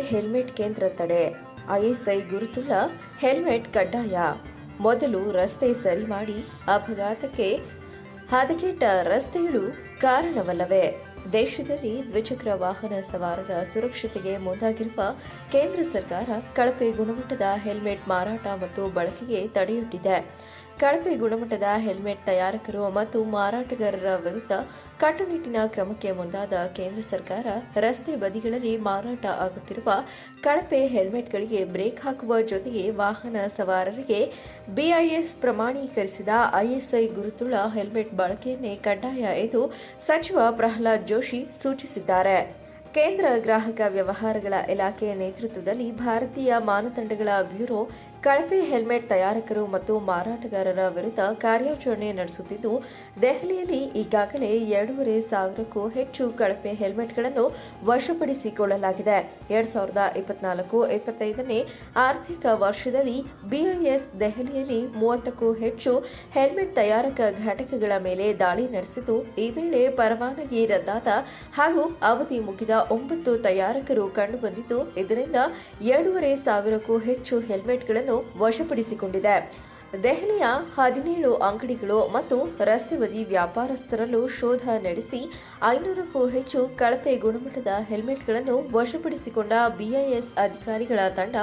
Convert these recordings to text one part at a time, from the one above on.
Helmet ಕೇಂದ್ರ ತಡೆ. ISI ಗುರುತುಳ್ಳ helmet ಕಡ್ಡಾಯ. ಮೊದಲು ರಸ್ತೆ ಸರಿ ಮಾಡಿ ಅಪಘಾತಕ್ಕೆ ಹದಗೆಟ್ಟ ರಸ್ತೆಗಳು ಕಾರಣವಲ್ಲವೇ. ದೇಶದಲ್ಲಿ ದ್ವಿಚಕ್ರ ವಾಹನ ಸವಾರರ ಸುರಕ್ಷತೆಗೆ ಮುಂದಾಗಿರುವ ಕೇಂದ್ರ ಸರ್ಕಾರ ಕಳಪೆ ಗುಣಮಟ್ಟದ ಹೆಲ್ಮೆಟ್ ಮಾರಾಟ ಮತ್ತು ಬಳಕೆಗೆ ತಡೆಯೊಡ್ಡಿದೆ. ಕಳಪೆ ಗುಣಮಟ್ಟದ ಹೆಲ್ಮೆಟ್ ತಯಾರಕರು ಮತ್ತು ಮಾರಾಟಗಾರರ ವಿರುದ್ಧ ಕಟ್ಟುನಿಟ್ಟಿನ ಕ್ರಮಕ್ಕೆ ಮುಂದಾದ ಕೇಂದ್ರ ಸರ್ಕಾರ, ರಸ್ತೆ ಬದಿಗಳಲ್ಲಿ ಮಾರಾಟ ಆಗುತ್ತಿರುವ ಕಳಪೆ ಹೆಲ್ಮೆಟ್ಗಳಿಗೆ ಬ್ರೇಕ್ ಹಾಕುವ ಜೊತೆಗೆ ವಾಹನ ಸವಾರರಿಗೆ ಬಿಐಎಸ್ ಪ್ರಮಾಣೀಕರಿಸಿದ ಐಎಸ್ಐ ಗುರುತುಳ್ಳ ಹೆಲ್ಮೆಟ್ ಬಳಕೆಯನ್ನೇ ಕಡ್ಡಾಯ ಎಂದು ಸಚಿವ ಪ್ರಹ್ಲಾದ್ ಜೋಶಿ ಸೂಚಿಸಿದ್ದಾರೆ. ಕೇಂದ್ರ ಗ್ರಾಹಕ ವ್ಯವಹಾರಗಳ ಇಲಾಖೆಯ ನೇತೃತ್ವದಲ್ಲಿ ಭಾರತೀಯ ಮಾನದಂಡಗಳ ಬ್ಯೂರೋ ಕಳಪೆ ಹೆಲ್ಮೆಟ್ ತಯಾರಕರು ಮತ್ತು ಮಾರಾಟಗಾರರ ವಿರುದ್ಧ ಕಾರ್ಯಾಚರಣೆ ನಡೆಸುತ್ತಿದ್ದು, ದೆಹಲಿಯಲ್ಲಿ ಈಗಾಗಲೇ ಎರಡೂವರೆ ಸಾವಿರಕ್ಕೂ ಹೆಚ್ಚು ಕಳಪೆ ಹೆಲ್ಮೆಟ್ಗಳನ್ನು ವಶಪಡಿಸಿಕೊಳ್ಳಲಾಗಿದೆ. ಎರಡ್ ಸಾವಿರದ ಇಪ್ಪತ್ನಾಲ್ಕು ಇಪ್ಪತ್ತೈದನೇ ಆರ್ಥಿಕ ವರ್ಷದಲ್ಲಿ ಬಿಐಎಸ್ ದೆಹಲಿಯಲ್ಲಿ ಮೂವತ್ತಕ್ಕೂ ಹೆಚ್ಚು ಹೆಲ್ಮೆಟ್ ತಯಾರಕ ಘಟಕಗಳ ಮೇಲೆ ದಾಳಿ ನಡೆಸಿದ್ದು, ಈ ವೇಳೆ ಪರವಾನಗಿ ರದ್ದಾದ ಹಾಗೂ ಅವಧಿ ಮುಗಿದ ಒಂಬತ್ತು ತಯಾರಕರು ಕಂಡುಬಂದಿದ್ದು, ಇದರಿಂದ ಎರಡೂವರೆ ಸಾವಿರಕ್ಕೂ ಹೆಚ್ಚು ಹೆಲ್ಮೆಟ್ಗಳನ್ನು ವಶಪಡಿಸಿಕೊಂಡಿದೆ. ದೆಹಲಿಯ ಹದಿನೇಳು ಅಂಗಡಿಗಳು ಮತ್ತು ರಸ್ತೆ ಬದಿ ವ್ಯಾಪಾರಸ್ಥರಲ್ಲೂ ಶೋಧ ನಡೆಸಿ ಐನೂರಕ್ಕೂ ಹೆಚ್ಚು ಕಳಪೆ ಗುಣಮಟ್ಟದ ಹೆಲ್ಮೆಟ್ಗಳನ್ನು ವಶಪಡಿಸಿಕೊಂಡ ಬಿಐಎಸ್ ಅಧಿಕಾರಿಗಳ ತಂಡ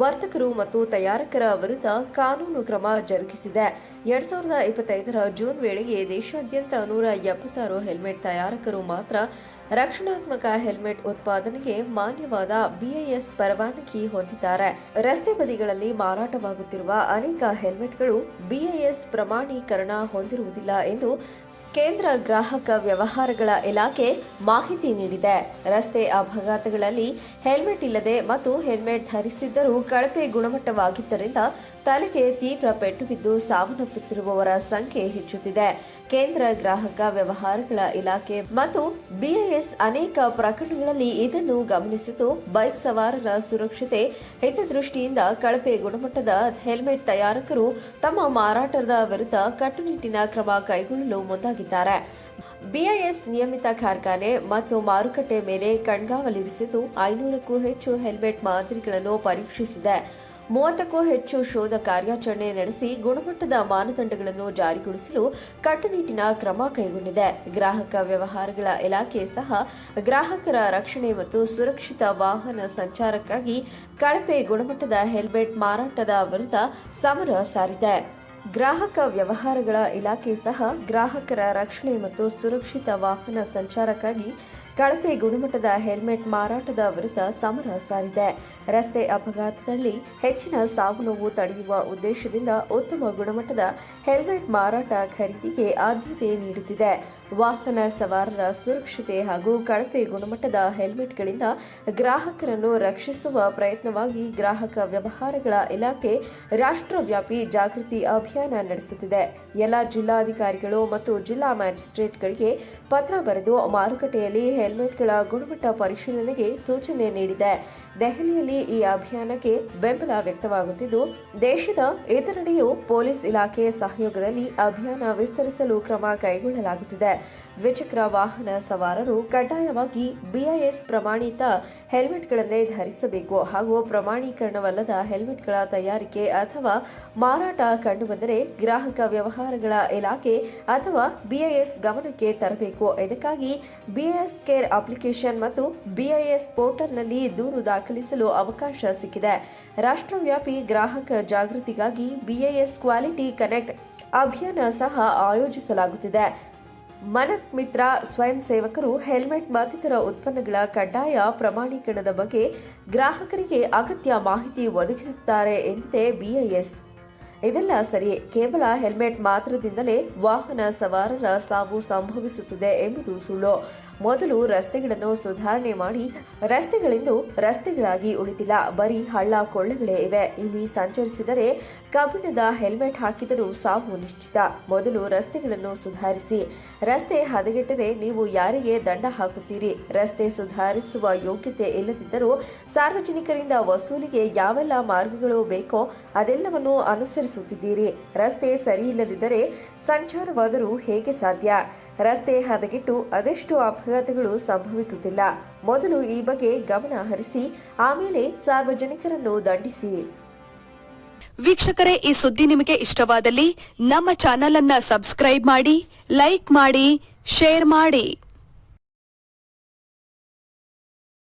ವರ್ತಕರು ಮತ್ತು ತಯಾರಕರ ವಿರುದ್ಧ ಕಾನೂನು ಕ್ರಮ ಜರುಗಿಸಿದೆ. ಎರಡ್ ಸಾವಿರದ ಇಪ್ಪತ್ತೈದರ ಜೂನ್ ವೇಳೆಗೆ ದೇಶಾದ್ಯಂತ ನೂರ ಎಪ್ಪತ್ತಾರು ಹೆಲ್ಮೆಟ್ ತಯಾರಕರು ಮಾತ್ರ ರಕ್ಷಣಾತ್ಮಕ ಹೆಲ್ಮೆಟ್ ಉತ್ಪಾದನೆಗೆ ಮಾನ್ಯವಾದ ಬಿಐಎಸ್ ಪರವಾನಗಿ ಹೊಂದಿದ್ದಾರೆ. ರಸ್ತೆ ಬದಿಗಳಲ್ಲಿ ಮಾರಾಟವಾಗುತ್ತಿರುವ ಅನೇಕ ಹೆಲ್ಮೆಟ್ಗಳು ಬಿಐಎಸ್ ಪ್ರಮಾಣೀಕರಣ ಹೊಂದಿರುವುದಿಲ್ಲ ಎಂದು ಕೇಂದ್ರ ಗ್ರಾಹಕ ವ್ಯವಹಾರಗಳ ಇಲಾಖೆ ಮಾಹಿತಿ ನೀಡಿದೆ. ರಸ್ತೆ ಅಪಘಾತಗಳಲ್ಲಿ ಹೆಲ್ಮೆಟ್ ಇಲ್ಲದೆ ಮತ್ತು ಹೆಲ್ಮೆಟ್ ಧರಿಸಿದ್ದರೂ ಕಳಪೆ ಗುಣಮಟ್ಟವಾಗಿದ್ದರಿಂದ ತಲೆಗೆ ತೀವ್ರ ಪೆಟ್ಟು ಬಿದ್ದು ಸಾವನ್ನಪ್ಪುತ್ತಿರುವವರ ಸಂಖ್ಯೆ ಹೆಚ್ಚುತ್ತಿದೆ. ಕೇಂದ್ರ ಗ್ರಾಹಕ ವ್ಯವಹಾರಗಳ ಇಲಾಖೆ ಮತ್ತು ಬಿಐಎಸ್ ಅನೇಕ ಪ್ರಕರಣಗಳಲ್ಲಿ ಇದನ್ನು ಗಮನಿಸಿದ್ದು, ಬೈಕ್ ಸವಾರರ ಸುರಕ್ಷತೆ ಹಿತದೃಷ್ಟಿಯಿಂದ ಕಳಪೆ ಗುಣಮಟ್ಟದ ಹೆಲ್ಮೆಟ್ ತಯಾರಕರು ತಮ್ಮ ಮಾರಾಟದ ವಿರುದ್ಧ ಕಟ್ಟುನಿಟ್ಟಿನ ಕ್ರಮ ಕೈಗೊಳ್ಳಲು ಮುಂದಾಗಿದ್ದಾರೆ ಬಿಐಎಸ್ ನಿಯಮಿತ ಕಾರ್ಖಾನೆ ಮತ್ತು ಮಾರುಕಟ್ಟೆ ಮೇಲೆ ಕಣ್ಗಾವಲಿರಿಸಿದ್ದು ಐನೂರಕ್ಕೂ ಹೆಚ್ಚು ಹೆಲ್ಮೆಟ್ ಮಾದರಿಗಳನ್ನು ಪರೀಕ್ಷಿಸಿದೆ. ಮೂವತ್ತಕ್ಕೂ ಹೆಚ್ಚು ಶೋಧ ಕಾರ್ಯಾಚರಣೆ ನಡೆಸಿ ಗುಣಮಟ್ಟದ ಮಾನದಂಡಗಳನ್ನು ಜಾರಿಗೊಳಿಸಲು ಕಟ್ಟುನಿಟ್ಟಿನ ಕ್ರಮ ಕೈಗೊಂಡಿದೆ. ಗ್ರಾಹಕ ವ್ಯವಹಾರಗಳ ಇಲಾಖೆ ಸಹ ಗ್ರಾಹಕರ ರಕ್ಷಣೆ ಮತ್ತು ಸುರಕ್ಷಿತ ವಾಹನ ಸಂಚಾರಕ್ಕಾಗಿ ಕಳಪೆ ಗುಣಮಟ್ಟದ ಹೆಲ್ಮೆಟ್ ಮಾರಾಟದ ವಿರುದ್ಧ ಸಮರ ಸಾರಿದೆ. ಗ್ರಾಹಕ ವ್ಯವಹಾರಗಳ ಇಲಾಖೆ ಸಹ ಗ್ರಾಹಕರ ರಕ್ಷಣೆ ಮತ್ತು ಸುರಕ್ಷಿತ ವಾಹನ ಸಂಚಾರಕ್ಕಾಗಿ ಕಳಪೆ ಗುಣಮಟ್ಟದ ಹೆಲ್ಮೆಟ್ ಮಾರಾಟದ ವಿರುದ್ಧ ಸಮರ ಸಾರಿದೆ. ರಸ್ತೆ ಅಪಘಾತದಲ್ಲಿ ಹೆಚ್ಚಿನ ಸಾವು ನೋವು ತಡೆಯುವ ಉದ್ದೇಶದಿಂದ ಉತ್ತಮ ಗುಣಮಟ್ಟದ ಹೆಲ್ಮೆಟ್ ಮಾರಾಟ ಖರೀದಿಗೆ ಆದ್ಯತೆ ನೀಡುತ್ತಿದೆ. ವಾಹನ ಸವಾರರ ಸುರಕ್ಷತೆ ಹಾಗೂ ಕಳಪೆ ಗುಣಮಟ್ಟದ ಹೆಲ್ಮೆಟ್ಗಳಿಂದ ಗ್ರಾಹಕರನ್ನು ರಕ್ಷಿಸುವ ಪ್ರಯತ್ನವಾಗಿ ಗ್ರಾಹಕ ವ್ಯವಹಾರಗಳ ಇಲಾಖೆ ರಾಷ್ಟ್ರವ್ಯಾಪಿ ಜಾಗೃತಿ ಅಭಿಯಾನ ನಡೆಸುತ್ತಿದೆ. ಎಲ್ಲ ಜಿಲ್ಲಾಧಿಕಾರಿಗಳು ಮತ್ತು ಜಿಲ್ಲಾ ಮ್ಯಾಜಿಸ್ಟ್ರೇಟ್ಗಳಿಗೆ ಪತ್ರ ಬರೆದು ಮಾರುಕಟ್ಟೆಯಲ್ಲಿ ಹೆಲ್ಮೆಟ್ಗಳ ಗುಣಮಟ್ಟ ಪರಿಶೀಲನೆಗೆ ಸೂಚನೆ ನೀಡಿದೆ. ದೆಹಲಿಯಲ್ಲಿ ಈ ಅಭಿಯಾನಕ್ಕೆ ಬೆಂಬಲ ವ್ಯಕ್ತವಾಗುತ್ತಿದ್ದು, ದೇಶದ ಇತರೆಡೆಯೂ ಪೊಲೀಸ್ ಇಲಾಖೆ ಸಹಯೋಗದಲ್ಲಿ ಅಭಿಯಾನ ವಿಸ್ತರಿಸಲು ಕ್ರಮ ಕೈಗೊಳ್ಳಲಾಗುತ್ತಿದೆ. ದ್ವಿಚಕ್ರ ವಾಹನ ಸವಾರರು ಕಡ್ಡಾಯವಾಗಿ ಬಿಐಎಸ್ ಪ್ರಮಾಣಿತ ಹೆಲ್ಮೆಟ್ಗಳನ್ನೇ ಧರಿಸಬೇಕು ಹಾಗೂ ಪ್ರಮಾಣೀಕರಣವಲ್ಲದ ಹೆಲ್ಮೆಟ್ಗಳ ತಯಾರಿಕೆ ಅಥವಾ ಮಾರಾಟ ಕಂಡುಬಂದರೆ ಗ್ರಾಹಕ ವ್ಯವಹಾರಗಳ ಇಲಾಖೆ ಅಥವಾ ಬಿಐಎಸ್ ಗಮನಕ್ಕೆ ತರಬೇಕು. ಇದಕ್ಕಾಗಿ ಬಿಐಎಸ್ ಕೇರ್ ಅಪ್ಲಿಕೇಶನ್ ಮತ್ತು ಬಿಐಎಸ್ ಪೋರ್ಟಲ್ನಲ್ಲಿ ದೂರು ದಾಖಲಿಸಲು ಅವಕಾಶ ಸಿಕ್ಕಿದೆ. ರಾಷ್ಟ್ರವ್ಯಾಪಿ ಗ್ರಾಹಕ ಜಾಗೃತಿಗಾಗಿ ಬಿಐಎಸ್ ಕ್ವಾಲಿಟಿ ಕನೆಕ್ಟ್ ಅಭಿಯಾನ ಸಹ ಆಯೋಜಿಸಲಾಗುತ್ತಿದೆ. ಮನಕ್ ಮಿತ್ರ ಸ್ವಯಂ ಸೇವಕರು ಹೆಲ್ಮೆಟ್ ಮತ್ತಿತರ ಉತ್ಪನ್ನಗಳ ಕಡ್ಡಾಯ ಪ್ರಮಾಣೀಕರಣದ ಬಗ್ಗೆ ಗ್ರಾಹಕರಿಗೆ ಅಗತ್ಯ ಮಾಹಿತಿ ಒದಗಿಸುತ್ತಾರೆ ಎಂದಿದೆ ಬಿಐಎಸ್. ಇದೆಲ್ಲ ಸರಿಯೇ ಕೇವಲ ಹೆಲ್ಮೆಟ್ ಮಾತ್ರದಿಂದಲೇ ವಾಹನ ಸವಾರರ ಸಾವು ಸಂಭವಿಸುತ್ತದೆ ಎಂಬುದು ಸುಳ್ಳು. ಮೊದಲು ರಸ್ತೆಗಳನ್ನು ಸುಧಾರಣೆ ಮಾಡಿ ರಸ್ತೆಗಳೆಂದು ರಸ್ತೆಗಳಾಗಿ ಉಳಿದಿಲ್ಲ. ಬರೀ ಹಳ್ಳ ಕೊಳ್ಳಗಳೇ ಇವೆ. ಇಲ್ಲಿ ಸಂಚರಿಸಿದರೆ ಕಬ್ಬಿಣದ ಹೆಲ್ಮೆಟ್ ಹಾಕಿದರೂ ಸಾವು ನಿಶ್ಚಿತ. ಮೊದಲು ರಸ್ತೆಗಳನ್ನು ಸುಧಾರಿಸಿ. ರಸ್ತೆ ಹದಗೆಟ್ಟರೆ ನೀವು ಯಾರಿಗೆ ದಂಡ ಹಾಕುತ್ತೀರಿ? ರಸ್ತೆ ಸುಧಾರಿಸುವ ಯೋಗ್ಯತೆ ಇಲ್ಲದಿದ್ದರೂ ಸಾರ್ವಜನಿಕರಿಂದ ವಸೂಲಿಗೆ ಯಾವೆಲ್ಲ ಮಾರ್ಗಗಳು ಬೇಕೋ ಅದೆಲ್ಲವನ್ನು ಅನುಸರಿಸುತ್ತಿದ್ದೀರಿ ರಸ್ತೆ ಸರಿಯಿಲ್ಲದಿದ್ದರೆ ಸಂಚಾರವಾದರೂ ಹೇಗೆ ಸಾಧ್ಯ? ರಸ್ತೆ ಹದಗೆಟ್ಟು ಅದೆಷ್ಟು ಅಪಘಾತಗಳು ಸಂಭವಿಸುತ್ತಿಲ್ಲ? ಮೊದಲು ಈ ಬಗ್ಗೆ ಗಮನ ಹರಿಸಿ, ಆಮೇಲೆ ಸಾರ್ವಜನಿಕರನ್ನು ದಂಡಿಸಿ. ವೀಕ್ಷಕರೇ, ಈ ಸುದ್ದಿ ನಿಮಗೆ ಇಷ್ಟವಾದಲ್ಲಿ ನಮ್ಮ ಚಾನೆಲ್ ಅನ್ನ ಸಬ್ಸ್ಕ್ರೈಬ್ ಮಾಡಿ, ಲೈಕ್ ಮಾಡಿ, ಶೇರ್ ಮಾಡಿ.